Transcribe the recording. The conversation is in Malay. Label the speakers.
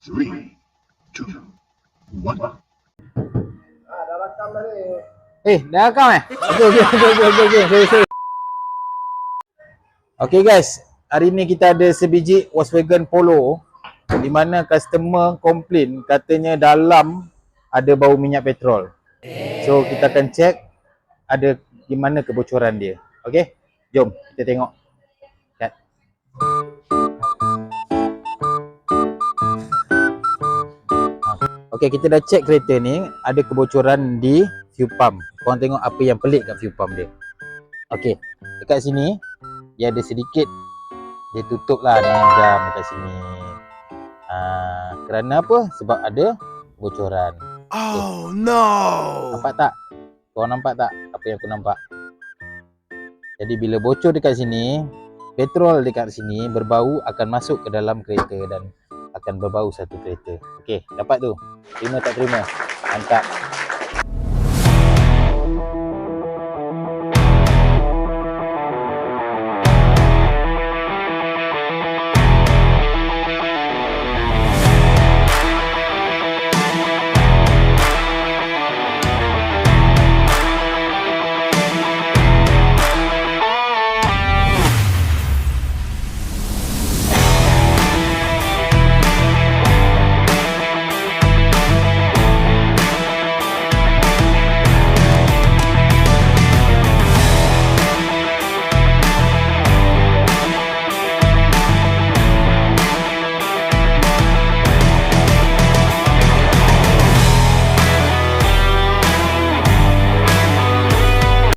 Speaker 1: Three, two, one.
Speaker 2: Eh, dah rekam eh? Okey, okey, okey, okey, okey, okey, sorry, sorry. Okey guys, hari ni kita ada sebiji Volkswagen Polo di mana customer komplain katanya dalam ada bau minyak petrol. So kita akan check ada di mana kebocoran dia. Okey, jom kita tengok. Okey, kita dah check kereta ni ada kebocoran di fuel pump. Korang tengok apa yang pelik kat fuel pump dia. Okey, dekat sini dia ada sedikit dia tutup lah dengan jam dekat sini. Ah, kerana apa? Sebab ada kebocoran.
Speaker 3: Oh no!
Speaker 2: Nampak tak? Korang nampak tak apa yang aku nampak? Jadi bila bocor dekat sini, petrol dekat sini berbau akan masuk ke dalam kereta dan akan berbau satu kereta. Okey, dapat tu. Terima tak terima? Mantap.